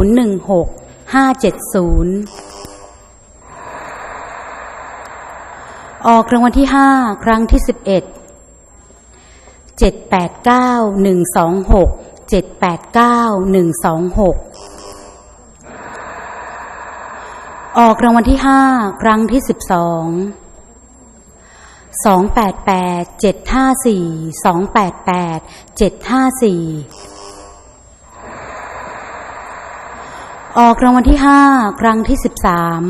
ศูนย์หนึ่งหกห้าเจ็ดศูนย์ออกรางวัลที่ห้าครั้งที่สิบเอ็ดเจ็ดแปดเก้าหนึ่งสองหกเจ็ดแปดเก้าหนึ่งสองหกออกรางวัลที่ห้าครั้งที่สิบสองสองแปดแปดเจ็ดห้าสี่สองแปดแปดเจ็ดห้าสี่ ออกรางวัลที่ห้าครั้งที่สิบสาม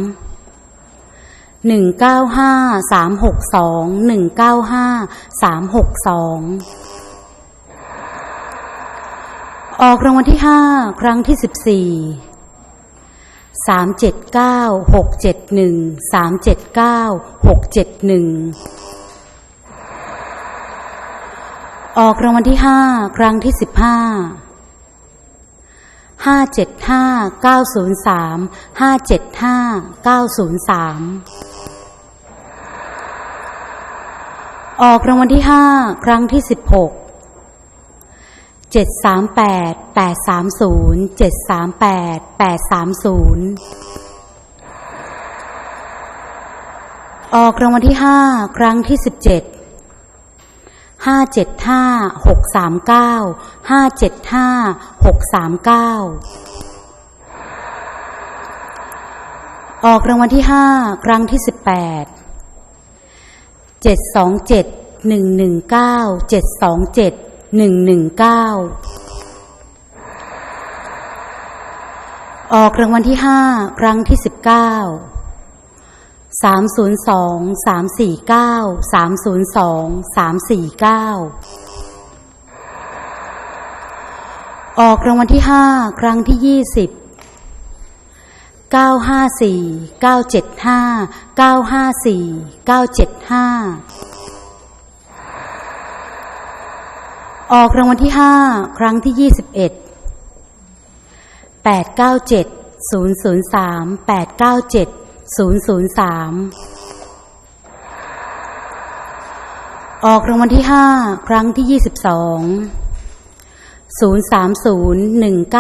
หนึ่งเก้าห้าสามหกสองหนึ่งเก้าห้าสามหกสองออกรางวัลที่ห้าครั้งที่สิบสี่สามเจ็ดเก้าหกเจ็ดหนึ่งสามเจ็ดเก้าหกเจ็ดหนึ่งออกรางวัลที่ห้าครั้งที่สิบห้า ห้าเจ็ดห้าเก้าศูนย์สามห้าเจ็ดห้าเก้าศูนย์สามออกรางวัลที่ห้าครั้งที่สิบหกเจ็ดสามแปดแปดสามศูนย์เจ็ดสามแปดแปดสามศูนย์ออกรางวัลที่ห้าครั้งที่สิบเจ็ด ห้าเจ็ดห้าหกสามเก้าห้าเจ็ดห้าหกสามเก้าออกรางวัลที่ห้าครั้งที่สิบแปดเจ็ดสองเจ็ดหนึ่งหนึ่งเก้าเจ็ดสองเจ็ดหนึ่งหนึ่งเก้าออกรางวัลที่ห้าครั้งที่สิบเก้า สามศูนย์สองสามสี่เก้าสามศูนย์สองสามสี่เก้าออกรางวัลที่ห้าครั้งที่ยี่สิบเก้าห้าสี่เก้าเจ็ดห้าเก้าห้าสี่เก้าเจ็ดห้าออกรางวัลที่ห้าครั้งที่ยี่สิบเอ็ดแปดเก้าเจ็ดศูนย์ศูนย์สามแปดเก้าเจ็ด 003 ออกรางวัลที่ 5 ครั้งที่ 22 030 19